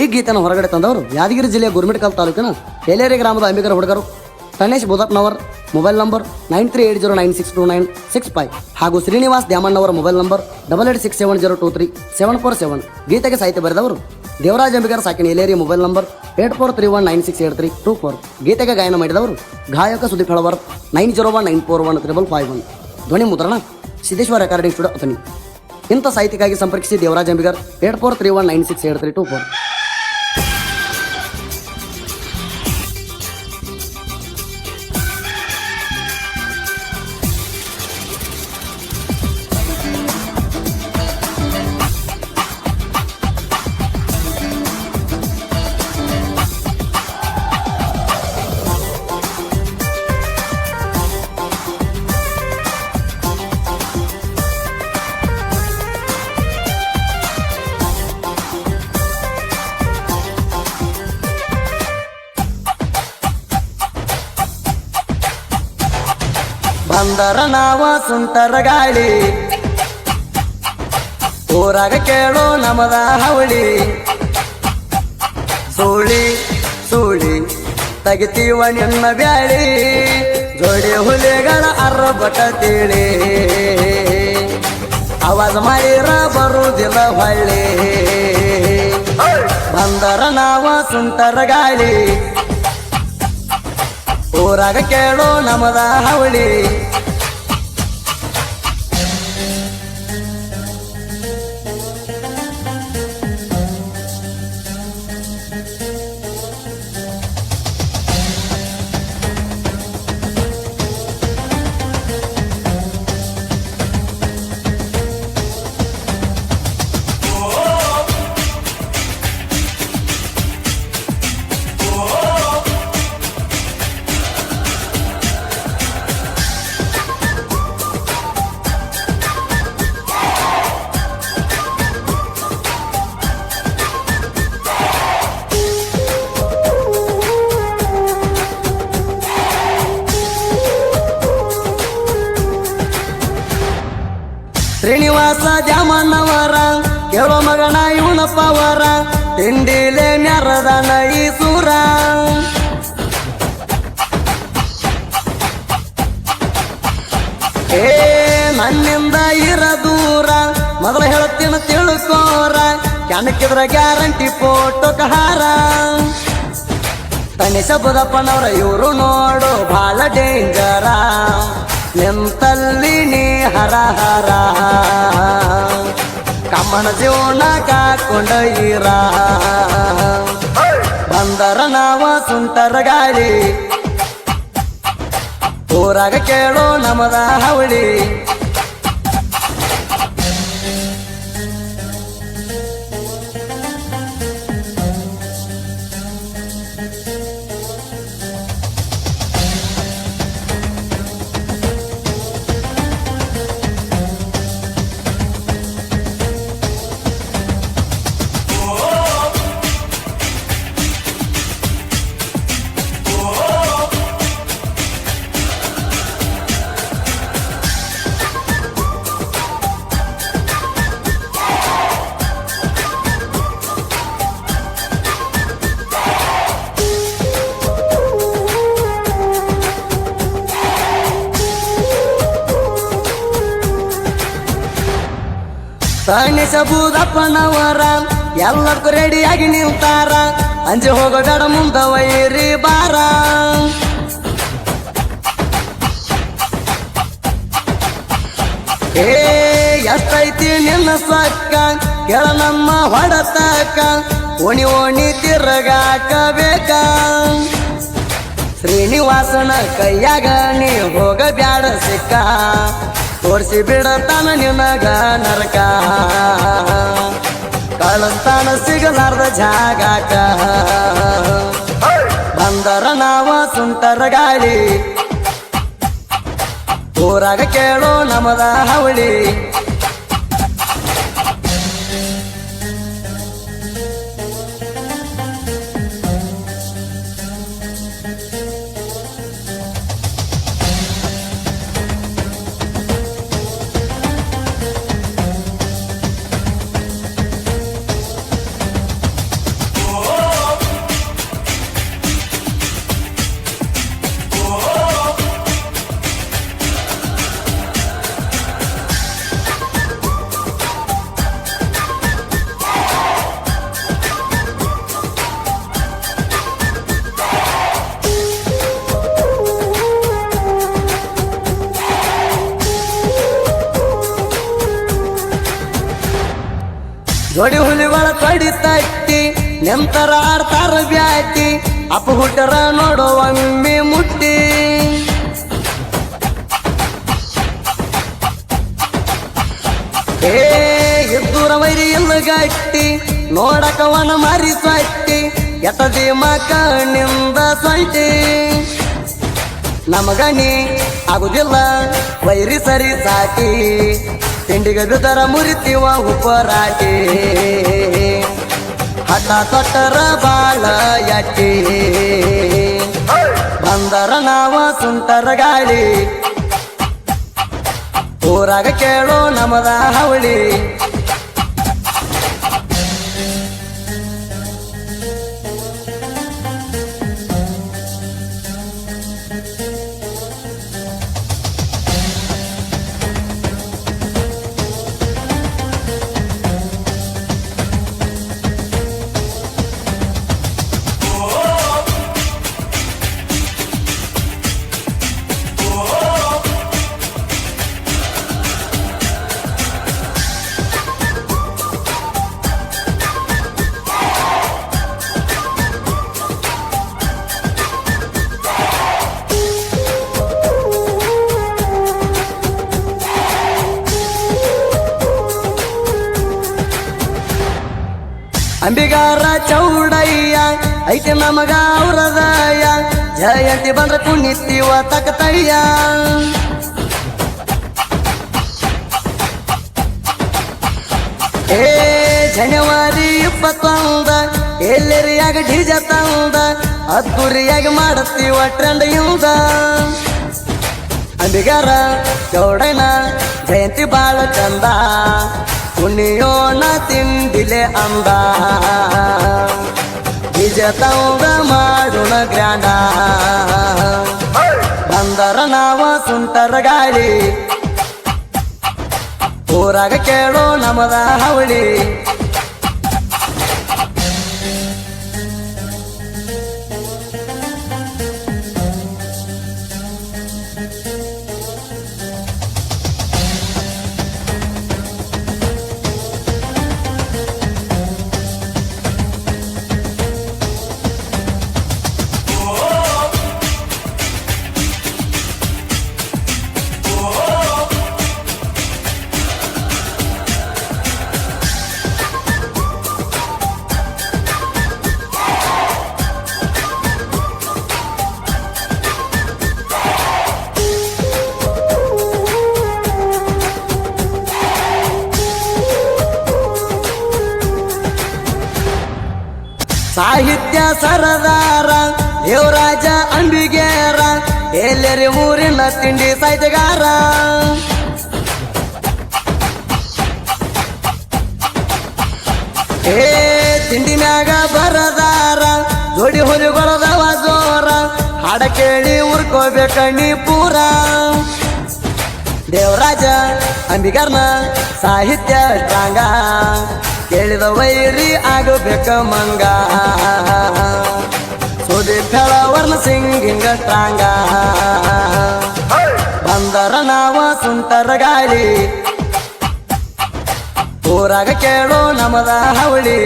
ಈ ಗೀತೆಯನ್ನು ಹೊರಗಡೆ ತಂದವರು ಯಾದಗಿರಿ ಜಿಲ್ಲೆಯ ಗುರುಮಿಟ್ಕಲ್ ತಾಲೂಕಿನ ಎಲೇರಿ ಗ್ರಾಮದ ಅಂಬಿಗರ ಹುಡುಗರು. Ganesh Budhapnavar mobile number nine three eight zero nine six two nine six five ಹಾಗೂ Srinivas Dyamannavar mobile number double eight six seven zero two three seven four seven. ಗೀತೆಗೆ ಸಾಹಿತ್ಯ ಬರೆದವರು Devaraj Ambigar ಸಾಕಿನ Eleri mobile number eight four three one nine six eight three two four. ಗೀತೆಗೆ ಗಾಯನ ಮಾಡಿದವರು ಗಾಯಕ Sudeep Halavar, nine zero one nine four one triple five one. ಧ್ವನಿ ಮುದ್ರಣ, Siddeshwara recording studio Athani. ಇಂಥ ಸಾಹಿತ್ಯಕ್ಕಾಗಿ ಸಂಪರ್ಕಿಸಿ Devaraj Ambigar, eight four three one nine six eight three two four. ಬಂದರ ನಾವ ಸುಂಟರ ಗಾಳಿ. ಊರಾಗ ಕೇಳೋ ನಮದ ಹವಳಿ. ಸೂಳಿ ಸೂಳಿ, ತೆಗಿತೀವ ನಿನ್ನ ಬ್ಯಾಳಿ. ಜೋಡಿ ಹುಲಿಗಳ ಅರ್ಬಟ ತಿಳಿ. ಅವಾಜ ಮಾಡಿರ ಬರುದಿಲ್ಲ ಹೊಳ್ಳಿ. ಬಂದರ ನಾವ ಸುಂಟರ ಗಾಳಿ. ಊರಾಗ ಕೇಳೋ ನಮದ ಹವಳಿ. ಶ್ರೀನಿವಾಸ ದ್ಯಾಮಣ್ಣವರ ಕೇಳೋ ಮಗನ ಇವನಪ್ಪವರ ತಿಂಡಿಲೆ ನರದ ನೈಸೂರ ಸೂರ. ಏ, ನನ್ನಿಂದ ಇರ ದೂರ, ಮೊದಲ ಹೇಳ್ತೀನಿ ತಿಳ್ಕೋರ ಕೆಣಕಿದ್ರ ಗ್ಯಾರಂಟಿ ಫೋಟೋ ಕಹಾರ. ತನಿಷ ಬುದಪ್ಪನವ್ರ ಇವರು ನೋಡು ಬಹಳ ಡೇಂಜರ, ನಿಂತಲ್ಲಿ ನೀ ಹರ ಹರ. ಕಮ್ಮನ ಜೀವನ ಕಾಕೊಂಡೀರ ಬಂದರ ನಾವ ಸುಂಟರ ಗಾಳಿ ಊರಾಗ ಕೇಳೋ ನಮದ ಹವಳಿ. ತಣಿಸ ಬೂದಪ್ಪನವರ ಎಲ್ಲಕ್ಕೂ ರೆಡಿಯಾಗಿ ನಿಲ್ತಾರ. ಅಂಜಿ ಮುಂದ ವೈರಿ ಬಾರ. ಏ, ಎಷ್ಟೈತಿ ನಿನ್ನ ಸಕ್ಕ ಕೆಳ ನಮ್ಮ ಹೊಡತಕ್ಕ ಓಣಿ ಓಣಿ ತಿರುಗಾಕ ಬೇಕ. ಶ್ರೀನಿವಾಸನ ಕೈಯಾಗ ನೀ ಹೋಗ ಬ್ಯಾಡ ಸಿಕ್ಕ. ತೋರಿಸಿ ಬಿಡತಾನ ನಿನಗ ನರಕ. ಕಳಸ್ತಾನ ಸಿಗಲಾರ್ದ ಜಾಗಾಕ. ಬಂದರ ನಾವ ಸುಂಟರ ಗಾಳಿ. ಊರಾಗ ಕೇಳೋ ನಮದ ಹವಳಿ. ಜೋಡಿ ಹುಲಿಗಳ ತೊಡಿ ತಟ್ಟಿ, ನೆಂತರ ಆಡ್ತಾರ ಬ್ಯಾಟಿ, ಅಪ್ಪ ಹುಟ್ಟರ ನೋಡೋ ಒಮ್ಮೆ ಮುಟ್ಟಿ. ಏ, ಎದ್ದೂರ ವೈರಿ ಎಲ್ಲ ಗಟ್ಟಿ ನೋಡಕವನ ಮಾರಿ ಸಟ್ಟಿ, ಎತ್ತದಿ ಮಕಣ್ಣಿಂದ ಸೊಂಟಿ ನಮಗಣಿ ಆಗುದಿಲ್ಲ, ವೈರಿ ಸರಿ ಸಾಕಿ. ತಿಂಡಿಗೆ ಬಿದ್ದರ ಮುರಿತೀವ ಉಪರಾಟಿ ಹಠ ತೊಟ್ಟರ ಬಾಳ ಯಟ್ಟಿ ಬಂದರ ನಾವ ಸುಂಟರ ಗಾಳಿ. ಊರಾಗ ಕೇಳೋ ನಮದ ಹವಳಿ. ಅಂಬಿಗಾರ ಚೌಡಯ್ಯ, ಐತೆ ನಮಗ ಅವ್ರದಯ್ಯ. ಜಯಂತಿ ಬಂದ್ರ ಕುಣಿತಿವ ತಕ್ಕತಯ್ಯ. ಏ, ಜನವರಿ ಇಪ್ಪತ್ತೊಂದ, ಎಲ್ಲರಿಯಾಗ ಡಿಜ ತಂದ ಅದ್ದೂರಿಯಾಗಿ ಮಾಡತ್ತೀವ ಟ್ರೆಂಡ್ ಇಂದ ಅಂಬಿಗಾರ, ಚೌಡಯ್ಯನ ಜಯಂತಿ ಬಾಳ ಚಂದ. ಕುಣಿಯೋಣ ತಿಂಡಿಲೆ ಅಂಬ. ನಿಜ ತಂದ ಮಾಡೋಣ ಗ್ರ್ಯಾಂಡ ಬಂದರ ನಾವ ಸುಂಟರ ಗಾಳಿ. ಊರಾಗ ಕೇಳೋ ನಮದ ಹವಳಿ. ಸಾಹಿತ್ಯ ಸರದಾರ, ದೇವರಾಜ ಅಂಬಿಗೇರ, ಎಲ್ಲರಿ ಊರಿನ ತಿಂಡಿ ಸಾಹಿತ್ಯಗಾರ. ಏ ತಿಂಡಿ ಮ್ಯಾಗ ಬರದಾರ, ಜೋಡಿ ಹುಲಿಗೊಳದವ ಜೋರ, ಹಾಡ ಕೇಳಿ ಉರ್ಕೋಬೇಕ ನೀ ಪೂರ. ದೇವರಾಜ ಅಂಬಿಗರ್ನ ಸಾಹಿತ್ಯ ಸ್ಟ್ರಾಂಗ ಕೇಳಿದ ವೈರಿ ಆಗಬೇಕ ಮಂಗ. ಸುದೀಪ್ ವರ್ಣ ಸಿಂಗಿಂಗ ಸ್ಟ್ರಾಂಗ ಬಂದರ ನಾವ ಸುಂಟರ ಗಾಳಿ. ಊರಾಗ ಕೇಳೋ ನಮದ ಹವಳಿ.